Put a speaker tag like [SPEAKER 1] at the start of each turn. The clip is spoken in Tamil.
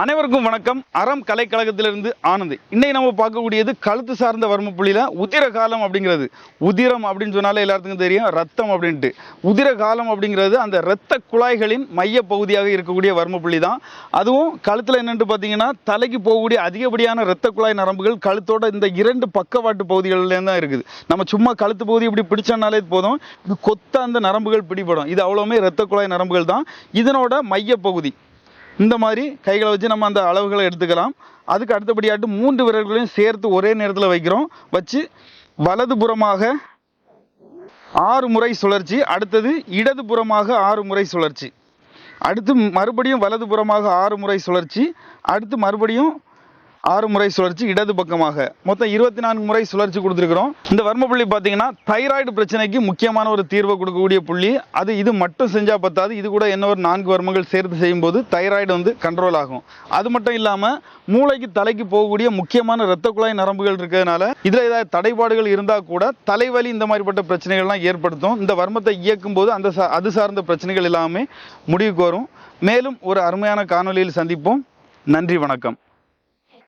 [SPEAKER 1] அனைவருக்கும் வணக்கம். அறம் கலைக்கழகத்திலிருந்து ஆனந்த். இன்னைக்கு நம்ம பார்க்கக்கூடியது கழுத்து சார்ந்த வர்ம புள்ளியில உதிர காலம் அப்படிங்கிறது. உதிரம் அப்படின்னு சொன்னாலே எல்லாத்துக்கும் தெரியும் ரத்தம் அப்படின்ட்டு. உதிர காலம் அப்படிங்கிறது அந்த இரத்த குழாய்களின் மைய பகுதியாக இருக்கக்கூடிய வர்ம புள்ளி தான் அதுவும் கழுத்தில் என்னென்று பார்த்தீங்கன்னா தலைக்கு போகக்கூடிய அதிகப்படியான இரத்த குழாய் நரம்புகள் கழுத்தோட இந்த இரண்டு பக்கவாட்டு பகுதிகளில் தான் இருக்குது. நம்ம சும்மா கழுத்து பகுதி இப்படி பிடிச்சனாலே போதும். இது கொத்த அந்த நரம்புகள் பிடிபடும். இது அவ்வளோவுமே இரத்த குழாய் நரம்புகள் தான். இதனோட மைய பகுதி. இந்த மாதிரி கைகளை வச்சு நம்ம அந்த அளவுகளை எடுத்துக்கலாம். அதுக்கு அடுத்தபடியாட்டு மூன்று விரல்களையும் சேர்த்து ஒரே நேரத்தில் வைக்கிறோம். வச்சு வலதுபுறமாக ஆறு முறை சுழற்சி அடுத்தது இடதுபுறமாக ஆறு முறை சுழற்சி. அடுத்து மறுபடியும் வலதுபுறமாக ஆறு முறை சுழற்சி அடுத்து மறுபடியும் ஆறு முறை சுழற்சி இடது பக்கமாக. மொத்தம் இருபத்தி நான்கு முறை சுழற்சி கொடுத்துருக்குறோம். இந்த வர்ம புள்ளி பார்த்தீங்கன்னா தைராய்டு பிரச்சனைக்கு முக்கியமான ஒரு தீர்வை கொடுக்கக்கூடிய புள்ளி. அது இது மட்டும் செஞ்சால் பத்தாது. இது கூட என்ன ஒரு நான்கு வர்மங்கள் சேர்த்து செய்யும்போது தைராய்டு வந்து கண்ட்ரோல் ஆகும். அது மட்டும் இல்லாமல் மூளைக்கு தலைக்கு போகக்கூடிய முக்கியமான இரத்த குழாய் நரம்புகள் இருக்கிறதுனால இதில் ஏதாவது தடைபாடுகள் இருந்தால் கூட தலைவலி இந்த மாதிரிப்பட்ட பிரச்சனைகள்லாம் ஏற்படுத்தும். இந்த வர்மத்தை இயக்கும் போது அந்த சா- அது சார்ந்த பிரச்சனைகள் எல்லாமே முடிவுக்கு வரும். மேலும் ஒரு அருமையான காணொலியில் சந்திப்போம். நன்றி வணக்கம்.